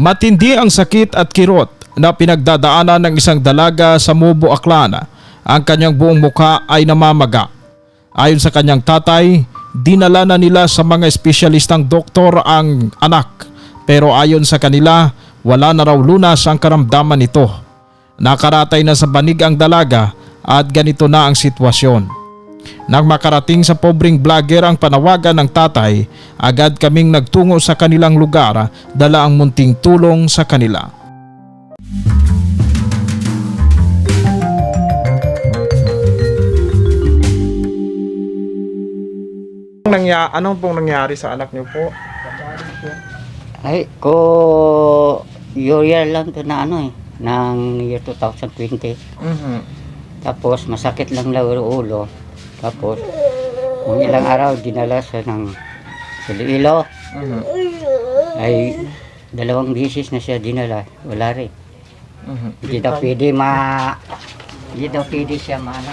Matindi ang sakit at kirot na pinagdadaanan ng isang dalaga sa Mubo Aklan. Ang kanyang buong muka ay namamaga. Ayon sa kanyang tatay, dinala na nila sa mga espesyalistang doktor ang anak. Pero ayon sa kanila, wala na raw lunas ang karamdaman nito. Nakaratay na sa banig ang dalaga at ganito na ang sitwasyon. Nang makarating sa pobreng vlogger ang panawagan ng tatay, agad kaming nagtungo sa kanilang lugar dala ang munting tulong sa kanila. Nangya, anong pong nangyari sa anak niyo po? Ay, ko year lang to na ano eh, ng year 2020. Mhm. Tapos masakit lang lang ang ulo. Tapos kung ilang araw dinala siya ng Iloilo. Mhm. Ay dalawang bisis na siya dinala. Wala rin. Mhm. Hindi daw pwede ma... Hindi daw pwede siya maano,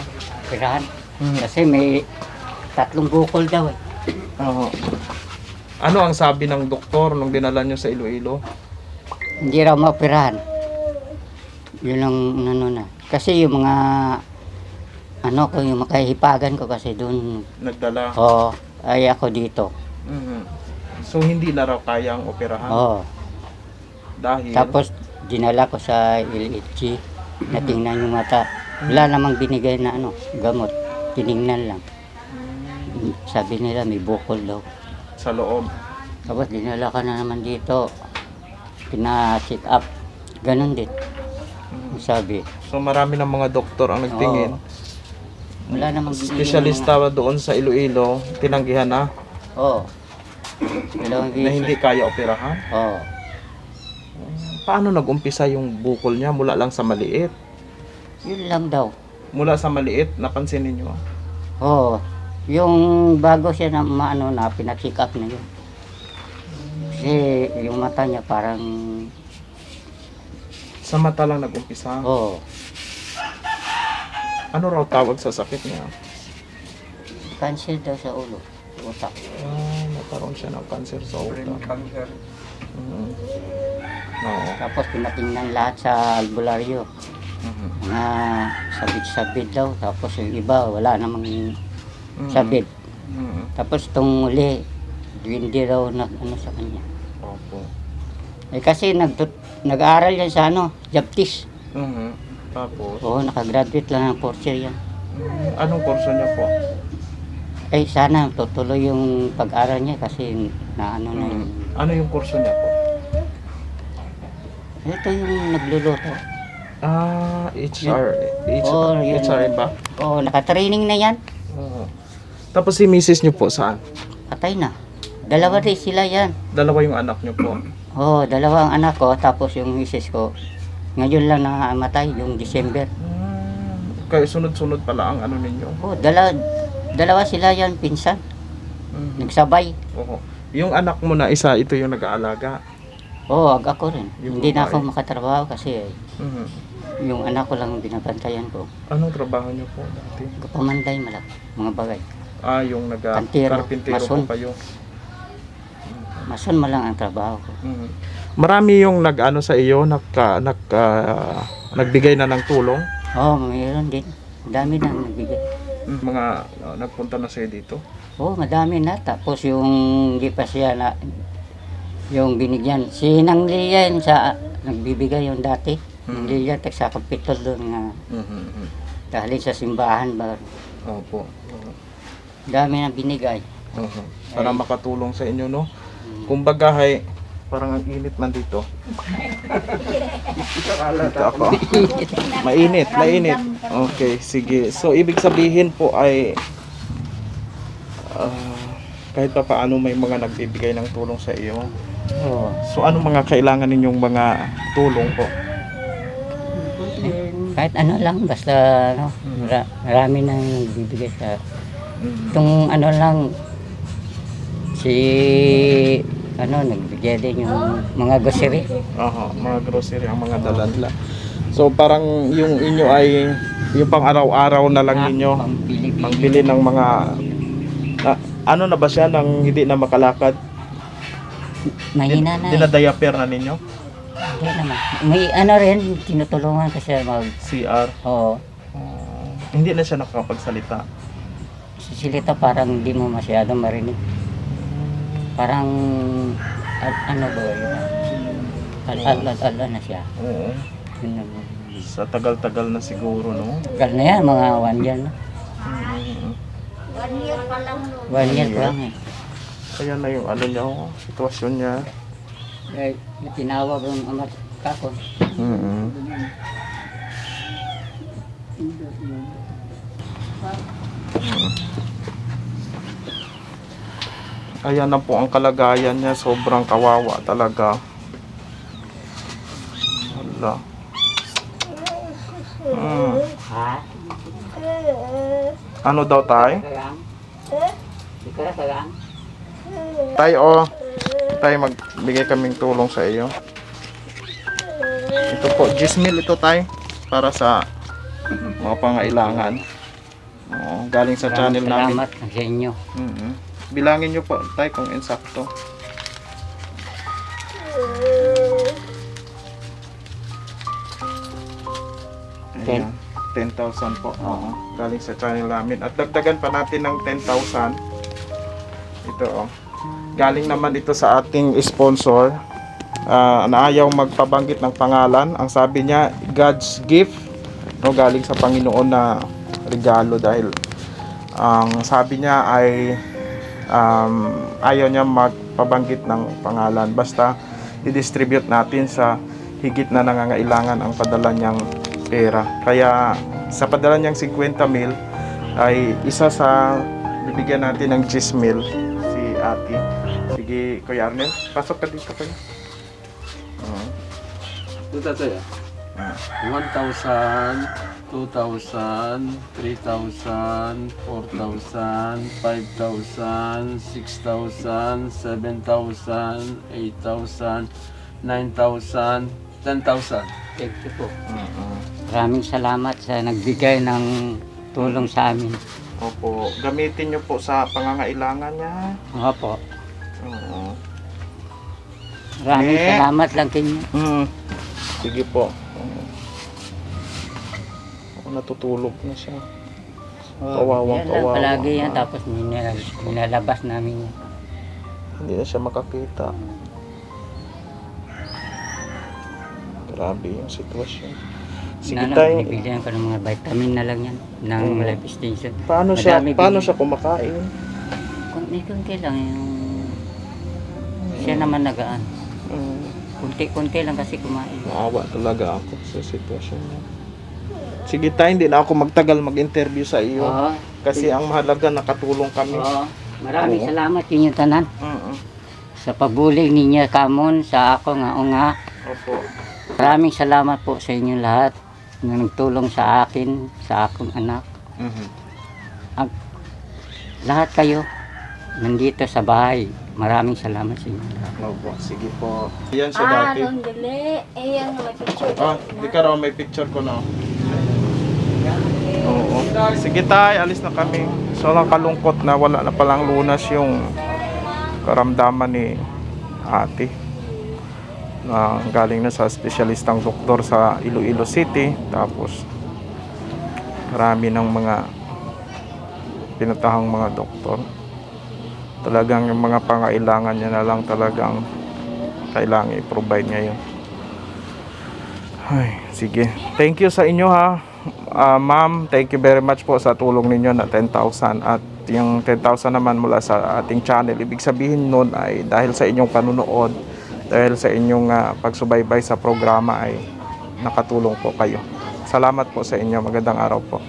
pirahan. Mhm. Kasi may tatlong bukol daw eh. Oo. Ano ang sabi ng doktor nung dinala niyo sa Iloilo? Hindi raw mapirahan. Yun ang ano na. Kasi yung mga ano ko yung makahipagan ko kasi doon Nagdala. oh ay ako dito. Mhm. So hindi na raw kayang operahan Oh. dahil Tapos dinala ko sa LHG na tingnan yung mata. Wala namang binigay na ano, gamot. Tiningnan lang. Sabi nila may bukol daw. sa loob. Tapos dinala ka na naman dito. Pina-check up. Ganon din. Sabi. So marami ng mga doktor ang nagtingin. Wala namang binigay ng Espesyalista doon sa Iloilo, tinanggihan na mga- Oo. Dalawang na hindi kaya operahan. Oo. Paano nag-umpisa yung bukol niya mula lang sa maliit? Yun lang daw. Mula sa maliit, napansin ninyo. Oo. Yung bago siya na maano na pina-check up na yun. Kasi yung mata niya parang Sa mata lang nag-umpisa. oo. Ano raw tawag sa sakit niya? Cancer daw sa ulo. Utak. Ah, nagkaroon siya ng cancer sa utak. cancer. Mhm. Oo. Tapos pinatingnan lahat sa albularyo. Mhm. Mga sabit-sabit daw. Tapos yung iba wala namang Mhm. sabit. Mhm. Tapos itong uli, hindi raw nag ano sa kanya. Opo. Eh kasi nag nag-aaral yan sa ano, Japtis. Mhm. Tapos, Oo, nakagraduate lang ng fourth year yan. mm, anong kurso niya po? Eh sana tutuloy yung pag-aral niya kasi na ano na yun. Ano yung kurso niya po? Ito yung nagluluto. Ah, HR. HR, Oh, yun. HR ba? Oo, nakatraining na yan. Oo. Tapos si misis niyo po saan? Patay na. Dalawa rin sila yan. Dalawa yung anak niyo po. Oo, dalawa ang anak ko tapos yung misis ko. Ngayon lang namatay, yung December. Mm, Kaya sunod-sunod pala ang ano ninyo. Oo, dala, dalawa sila yan, pinsan. Mhm. Nagsabay. Oo. Yung anak mo na isa, ito yung nag-aalaga. Oo, ag ako rin. Yung Hindi na babae. ako makatrabaho kasi Mhm. yung anak ko lang ang binabantayan ko. Anong trabaho niyo po dati? Kapamanday malak, mga bagay. Ah, yung nag Kantero, karpintero mason. po kayo. Mason mo lang ang trabaho ko. Mhm. Marami yung nag-ano sa iyo, nagka, nagka, nagbigay na ng tulong. Oo, mayroon din. Dami na nagbigay. Mga uh, nagpunta na sa'yo dito. Oo, madami na. Tapos yung hindi pa siya na yung binigyan. Si Nang Lian sa nagbibigay yung dati. Nang Mhm. Lian, tag sa kapitol doon nga Mhm. dahil sa simbahan ba. Opo. Dami na binigay. Mhm. Para Ay. makatulong sa inyo, no? Mm. Kumbaga, hay, parang ang init man dito. Dito ako. mainit, mainit. Okay, sige. So, ibig sabihin po ay ah, kahit pa paano may mga nagbibigay ng tulong sa iyo. So, ano mga kailangan ninyong mga tulong po? Kahit ano lang, basta ano, mara- marami nang nagbibigay sa... Itong ano lang, si... Ano, nagbigay din yung mga grocery. Aha, mga grocery ang mga dala nila. So, parang yung inyo ay yung pang araw-araw na lang ninyo. Pambili-bili. Pangbili ng mga... na- ano na ba siya nang hindi na makalakad? Mahina na eh. Dinadayaper na ninyo? Hindi naman. May ano rin, tinutulungan kasi mag, CR. oo, Oh, hindi na siya nakakapagsalita. sisilita parang hindi mo masyado marinig. Parang, al- ano ba yun? Al, al, al, al, na siya. Oo. Yun. Sa tagal-tagal na siguro, no? Tagal na yan, mga one year na. Mm. One year pa lang eh. Ayan na yung ano niya, oh, sitwasyon niya. Eh, tinawag yung amat kako. Mm-hmm. Ayan na po ang kalagayan niya. Sobrang kawawa talaga. Wala. Mm. Ano daw tay? Tay, oh. Tay, magbigay kaming tulong sa iyo. Ito po, 10 mil ito tay. Para sa mga pangailangan. Oo, galing sa channel namin. Salamat sa inyo. Mhm. Bilangin nyo po tay kung insakto. Ayan. 10,000 po. Oo. Galing sa channel namin. At dagdagan pa natin ng 10,000. Ito oh. Galing naman ito sa ating sponsor. Ah, na ayaw magpabanggit ng pangalan. Ang sabi niya, God's gift. No, galing sa Panginoon na regalo dahil ang sabi niya ay um, ayaw niya magpabanggit ng pangalan. Basta i-distribute natin sa higit na nangangailangan ang padala niyang pera. Kaya sa padala niyang 50 mil ay isa sa bibigyan natin ng 10 mil si ate. Sige, Kuya Arnel, pasok ka dito kuya. Oo. Ito tayo. Ah. 1,000, 2,000, 3,000, 4,000, 5,000, 6,000, 7,000, 8,000, 9,000, 10,000. Thank you po. Oo. Maraming salamat sa nagbigay ng tulong sa amin. Opo, gamitin niyo po sa pangangailangan niya. Opo. Oo. Maraming Eh. salamat lang kinyo. Mm. Sige po. Natutulog na siya. Kawawang yan lang kawawa. palagi yan. Tapos minal, minalabas namin yan. Hindi na siya makakita. Grabe yung sitwasyon. Sige Nana, tayo. binibigyan ko ng mga vitamin na lang yan. Ng Oo. life extension. Paano siya, Madami paano siya kumakain? Kunti-kunti lang yung... Siya naman nagaan. Mm. Kunti-kunti lang kasi kumain. Maawa talaga ako sa sitwasyon niya. Sige tayo, hindi na ako magtagal mag-interview sa iyo. Oo. Kasi ang mahalaga nakatulong kami. Oo. Maraming Oo. salamat kinyo tanan. Mm-mm. Sa pabuling ninyo kamon sa ako nga o nga. Opo. Maraming salamat po sa inyo lahat na nagtulong sa akin, sa akong anak. Mhm. Lahat kayo nandito sa bahay. Maraming salamat sa inyo. Opo, sige po. Yan siya Ah, dati. nung dili. Eh, yung may picture. Ah, di ka raw may picture ko na. Sige tay, alis na kami. So lang kalungkot na wala na palang lunas yung karamdaman ni ate. Na galing na sa espesyalistang doktor sa Iloilo City. Tapos marami ng mga pinatahang mga doktor. Talagang yung mga pangailangan niya na lang talagang kailangan i-provide ngayon. Ay, sige. Thank you sa inyo ha. Ah, ma'am, thank you very much po sa tulong ninyo na 10,000 at yung 10,000 naman mula sa ating channel. Ibig sabihin nun ay dahil sa inyong panunood, dahil sa inyong ah, pagsubaybay sa programa ay nakatulong po kayo. Salamat po sa inyo. Magandang araw po.